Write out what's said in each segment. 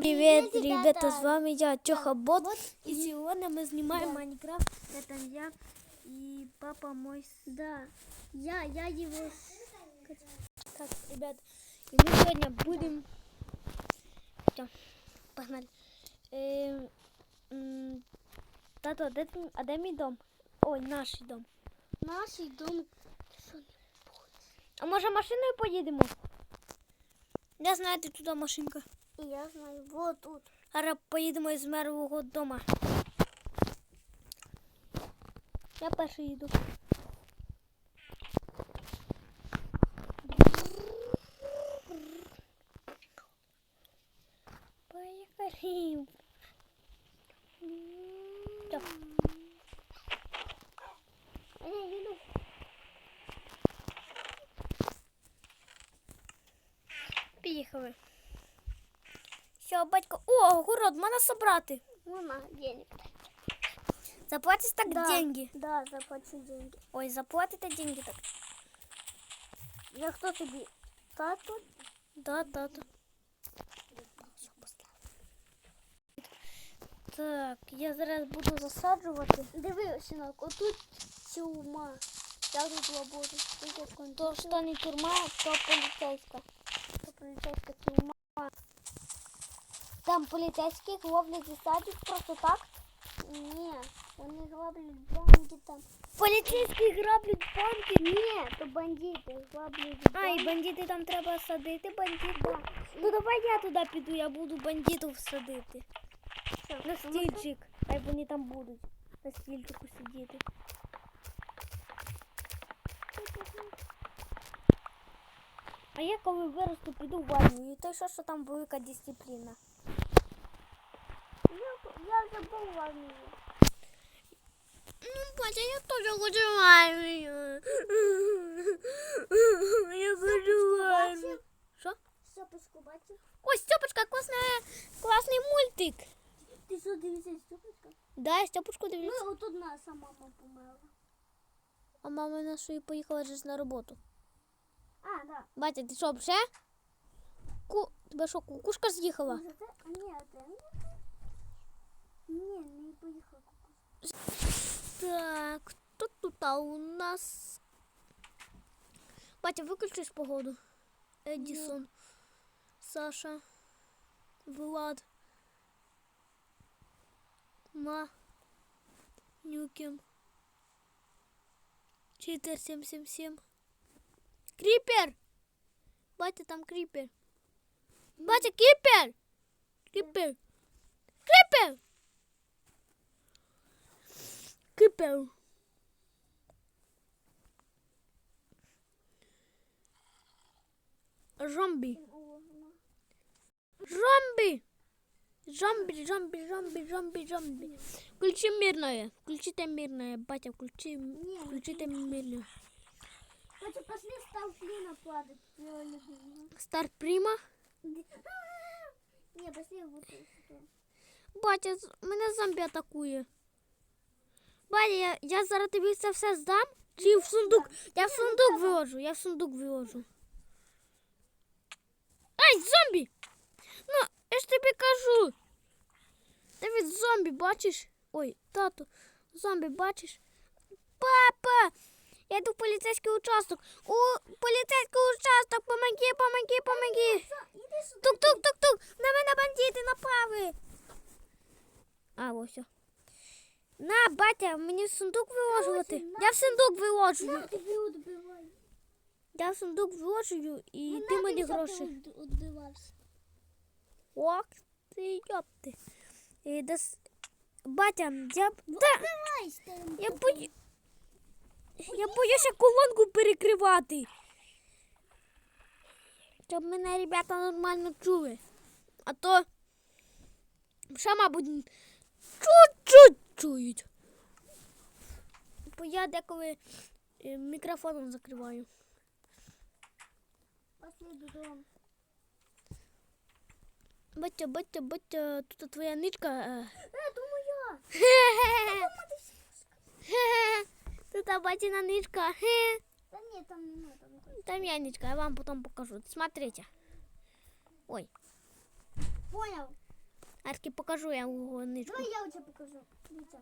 Привет, Привет, ребята, с вами я, Чоха Бот. Вот И и- сегодня мы снимаем Да. Майнкрафт. Это я и папа мой. Да, я, я его... Так, ребят, и мы сегодня будем... Всё, погнали. Эм, м, Тато, а де мій дом? Ой, наш дом. Наш дом... А може машиною поїдемо? Я знаю, де туди машинка. Я знаю, вот тут. Зараз поїдемо із мирового дома. Я перший їду. Поїхали. А я. Поїхали. Все, батько. О, город, можна собрати. Мама, денег. Заплатиш так Да, деньги. Да, заплати деньги. Ой, заплатите деньги так. Я кто тебе? Тату? Да, тато. Так, я зараз буду засаджувати. Диви, синок, отут тюрма. Я тут кон- То що не тюрма, то поліцейська. то полицейська тюрма. Там поліцейських ловлять і садять просто так. Ні, вони граблять банки там. Поліцейські граблять банки. Ні, то бандити граблять А, і банки. бандити там треба садити бандита. Ну давай я туди піду, я буду бандитів садити. На стільчик. Хай вони там будуть. На стільчику сидіти. А я коли виросту, піду в армію. І то що, що там велика дисципліна. Я, я вже був в армії. Ну, батя, я теж хочу в армію. Я хочу в армію. Що? Стопочку бачив? Ой, Степочка, класний, класний мультик. Ти що дивишся Стопочка? Да, я Степочку дивлюся. Ну, отут наша мама померла. А мама нашої поїхала ж на роботу. А, да. Батя, ти що, вже? Ку... Тебе що, кукушка з'їхала? Може, це? А ні, це ні. Ні, не поїхала кукусь. Так, хто тут а у нас? Батя, виключиш погоду. Едісон, Саша, Влад, Ма, Нюкем, Читер 777. Кріпер! Батя, там кріпер. Батя, кріпер! Кріпер! Кріпер! Кріпер! Зомбі! Зомби! Зомби, зомби, зомби, зомби, зомби. Включи мирное. Включите мирное. Батя, включи, включите мирное. Хоча пошли став Фліна падать. Його любимого. Стар Прима. Ні, пошли вот. Батя, мене зомбі атакує. Батя, я, я зараз тобі це все здам? Чи в сундук? Я в сундук виложу, я в сундук виложу. Ай, зомбі! Ну, я ж тобі кажу. Ти від зомбі бачиш? Ой, тато, зомбі бачиш? Папа! Я йду в поліцейський участок. У поліцейський участок, помоги, помоги, помоги. Тук-тук-тук-тук! На мене бандити напали! А, ось. На, батя, мені в сундук виложувати. Я в сундук виложую. На, тобі відбивай. Я в сундук виложую і Ну, ти мені гроші. Ох ти, йопти. І дес... Батя, я... Ну, Та, я бою... Я боюся колонку перекривати. Щоб мене ребята нормально чули. А то ще, мабуть, чуть-чуть чують. Бо я деколи мікрофоном закриваю. Пошли додому. Батя, батя, батя, тут твоя ничка. е. Е, то моя. Тут батина. Хе. Та ні, там нема там. Там Янечка, я вам потом покажу. Смотрите. Ой, Понял. А таки покажу я гоничку. Давай я тебе покажу. Дивіться.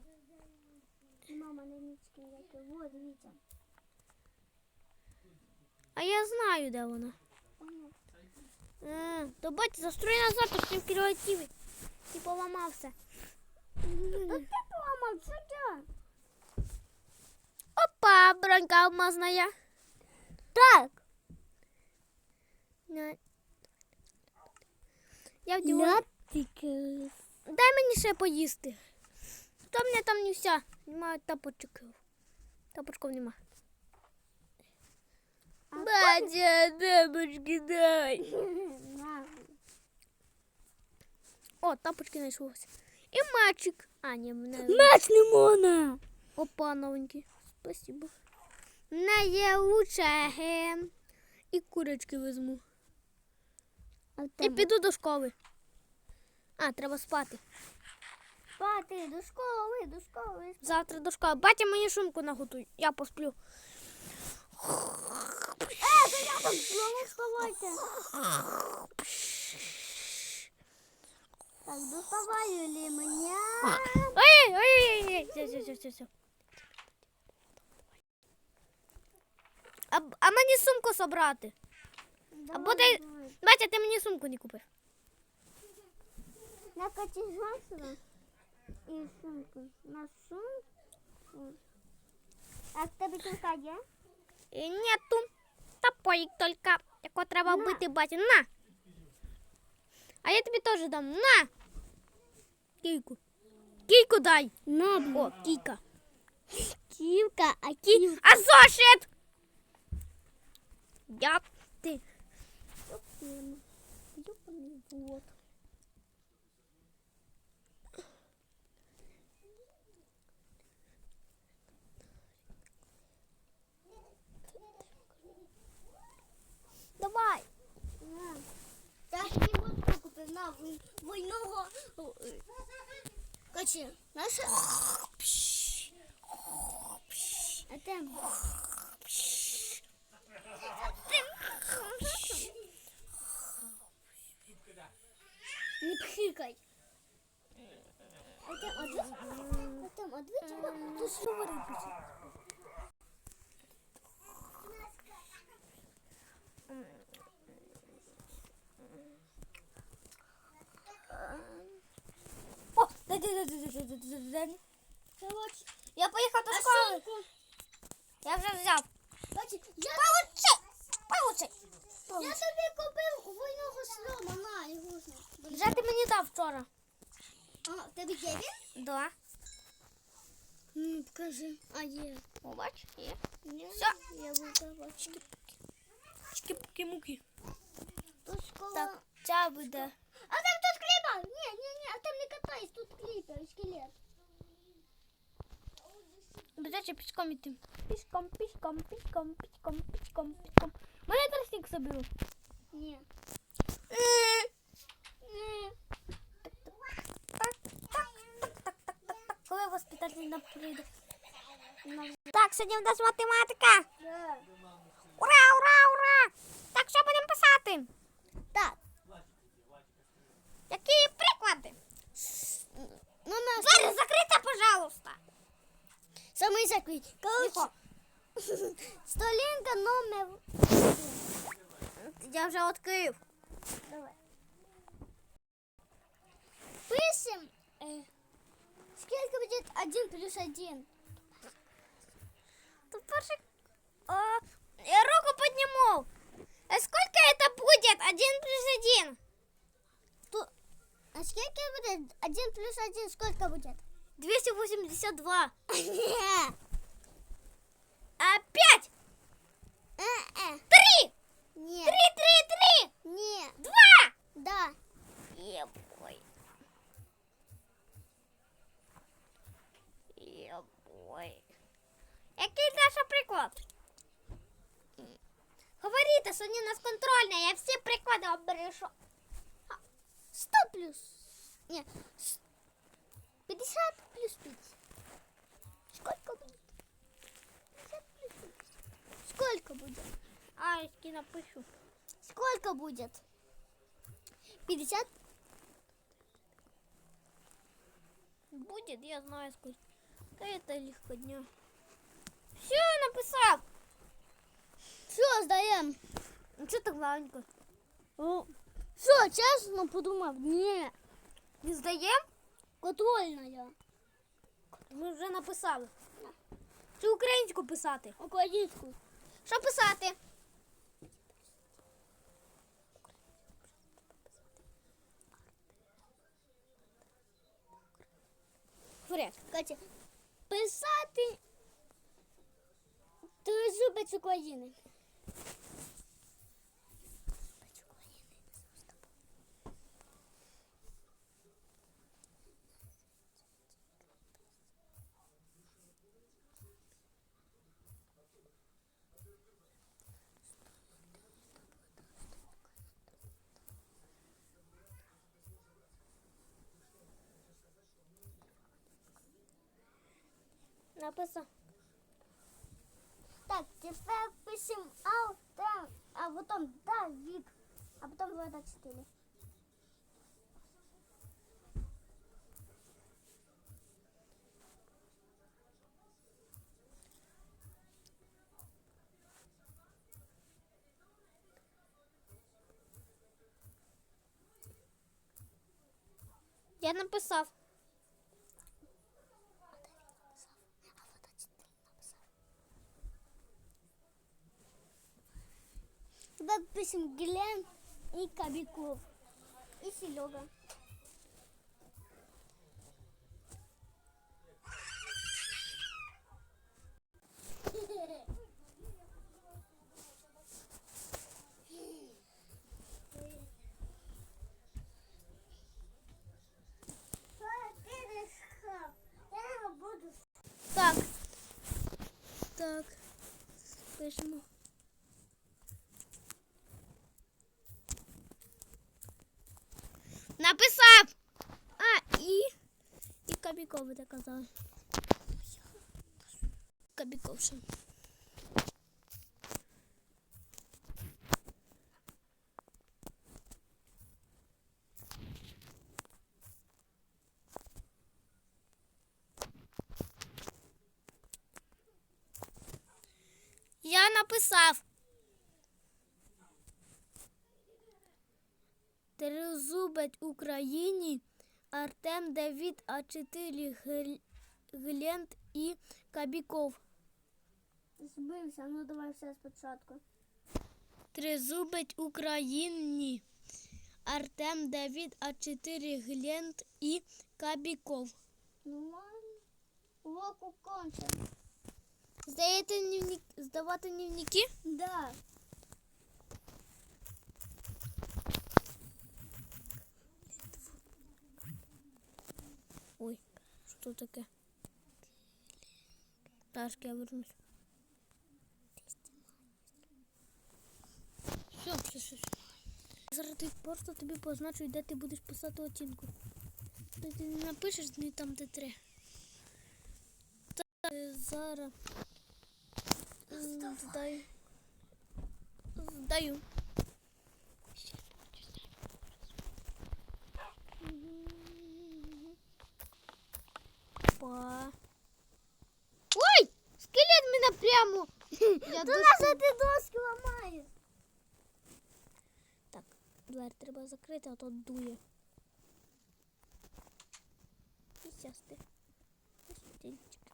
Мама не мічки ніякі. Вот, дивіться. А я знаю, де вона. А, то бать, застрой назад, то в креативі. Ти поламався. Та ти поламав, що я? Опа, бронька алмазная. Так. Я вділа. Ляптики. Дай мені ще поїсти. То в мене там не вся. Немає тапочків. Тапочків нема. Батя, тапочки дай. О, тапочки знайшлося. І мальчик. А, ні, мене. Меч не можна. Опа, новенький. Спасибо. Не є лучше. І курочки візьму. І піду до школи. А, треба спати. Спати, до школи, до школи. Завтра до школи. Батя мені шумку наготуй. Я посплю. Е, то я там знову вставайте. Так, доставаю ли мене? Ой, ой, ой, ой, все, все, все, все, все. А, а мені сумку собрати. Дай- давай. Батя, ти мені сумку не купив. На котижанцева і сумку. На сумку. А в тебе сумка є? І нету. Топорик тільки. Яко треба На. бити, батя. На. А я тобі теж дам. На. Кійку. Кійку дай. На, О, кійка. Ківка, а Кі... А зошит! Я ти. Вот. На войного. Качі, наша? А там? Не пхикай. А там, а дві- а там, а дві типа, тут що вирипить? О, дай, дай, дай, дай, дай, дай, дай, дай. Короче, Я поїхав до школи. Я вже взяв. Я, Получи! Получи! я тобі купив войного слома, на, його. Вже ти мені дав вчора. А, тебе є він? Да. Ну, покажи. А, є. О, бач, є. Ні, Все. Я буду Чики-пуки-муки. Тут школа. Так, ця буде не, не, не, а там не катайся, тут клипер, шкелет. Пешком, пішком пешком, пешком, пешком, пешком. пішком, пішком, пішком. Мене тростник забив. Ні. Коли воспитатель нам прийде? Так, сьогодні в нас математика. Ура, ура, ура! Закрий. Короче, Тихо. столінка номер. Я вже відкрив. Давай. Пишем. Э, сколько будет 1 плюс 1? Тут перше... О, я руку подниму. А сколько это будет? Один плюс один. Ту- А сколько будет 1 плюс 1? Сколько будет? 282. Не. А пять. Э-э. Три. Нет. Три, три, три. Нет. Два. Да. Ебой. Ебой. Який наш приклад? Говорите, сьогодні у нас контрольна, я всі приклади обережу. 100 плюс. Нет. с- 50 плюс 5. Сколько будет? 50 плюс 50. Сколько будет? А, я напишу. Сколько будет? 50 будет, я знаю, сколько. Это легко дня. Все, написал. Все, здаємо. Ну что так маленько? О, Що, чесно подумав? Ні. Не сдаем? Контрольна я. Ми вже написали. Чи українську писати? Українську. Що писати? Говори. Катя, писати тризубець України. Написав. Так, тепер пишемо автор, а потім Давид, а потім вода 4. Я написав. Тепер пишемо Глен и Кобяков и Серега. Так. Так. Пишемо. Написав! А, і. І Кабіков ви так казали. Я написав. Тризубець Україні, Артем Давід, А4 Гл- Глент і Кабіков. Збився, ну давай все спочатку. Тризубець Україні, Артем Давід, А4 Глент і Кабіков. Нормально. Урок кончен. Здаєте дневник, здавати дневники? Да. Ой, що таке? Ташки я вернусь. Все, все, все. Зараз ти просто тобі позначу, де ти будеш писати оцінку. Ти, не напишеш не там, де три. Так, е, зараз. Здаю. Здаю. Па. Ой! Скелет мене прямо. Я До доску- нас ти доски ламаєш. Так, двері треба закрити, а то дує. І сясти. Ось стільчик.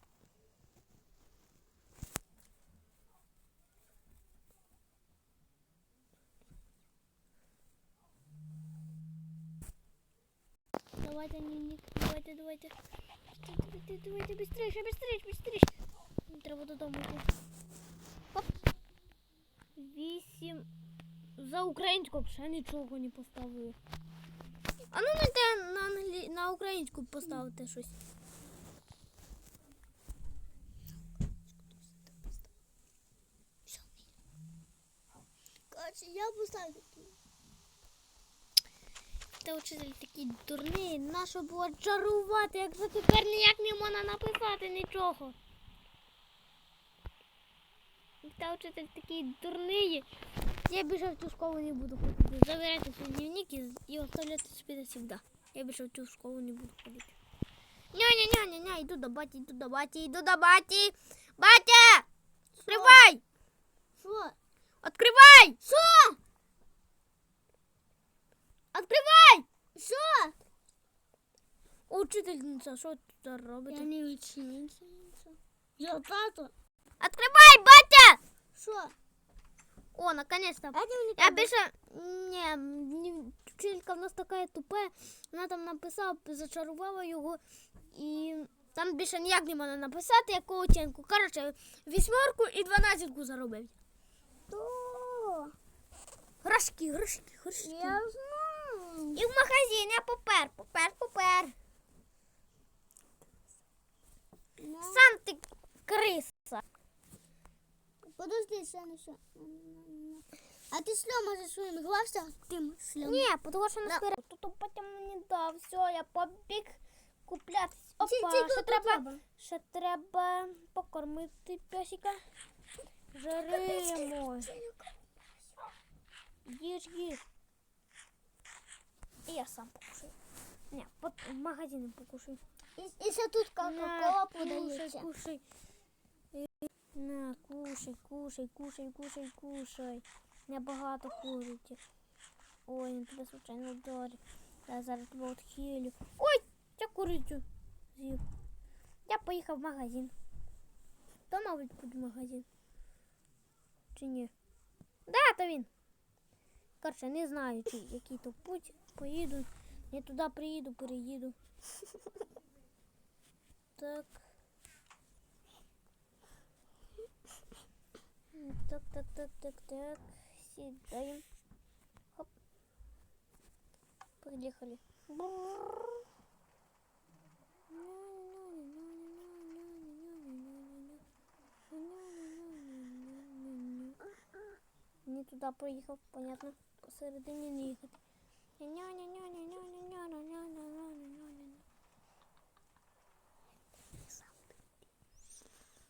Давайте, дневник, давайте, давайте. Давайте, давайте, быстрее, быстрее, быстрее. Треба додому йти. Оп. Вісім. За українську ще нічого не поставили. А ну не те на, англі... на українську поставити щось. Короче, я поставлю. Та учитель такий дурний, нащо було чарувати, якщо тепер ніяк не можна написати нічого. Та учитель такий дурний. Я більше в цю школу не буду ходити. Забирайте свій дневник і, оставляйте собі навсегда. Я більше в цю школу не буду ходити. Ня-ня-ня-ня-ня, йду до баті, йду до баті, йду до баті. Батя! Відкривай! Що? Відкривай! Що? Що? Учительниця, що тут Я робите? не учениця. Я тато. Відкривай, батя! Що? О, наконец-то. А Я більше... Ні, ні, вчителька в нас така тупе. Вона там написала, зачарувала його. І там більше ніяк не можна написати, яку оцінку. Коротше, вісьмерку і дванадцятку заробив. То. Грошки, грошки, грошки. Я знаю. В магазин я попер, попер, попер. Сам ти криса. Подожди, не все. А ти сльом можеш своїм глався тим сльом. Ні, тому що не збере. Тут потім мені дав. Все, я побіг купляти. Опа, Ці- ці ще треба, треба. ще треба покормити песика. Жаримо. Їж, їж. І я сам покушаю. Ні, от в магазині покушаю. І тут кока-кола На, кушай, кушай. На, кушай, кушай, кушай, кушай, кушай. Небагато курите. Ой, я тебе случайно вдарив. Я зараз тебе відхилю. Ой, я курицю з'їв. Я поїхав в магазин. То, мабуть, буде магазин. Чи ні? Да, то він. Коротше, не знаю, чи який то путь. Поїду. Я туди приїду, переїду. Так. Так, так, так, так, так. Сідаємо. Хоп. Поїхали. Не туди проїхав, понятно. Посередині не їхати. 냐냐냐냐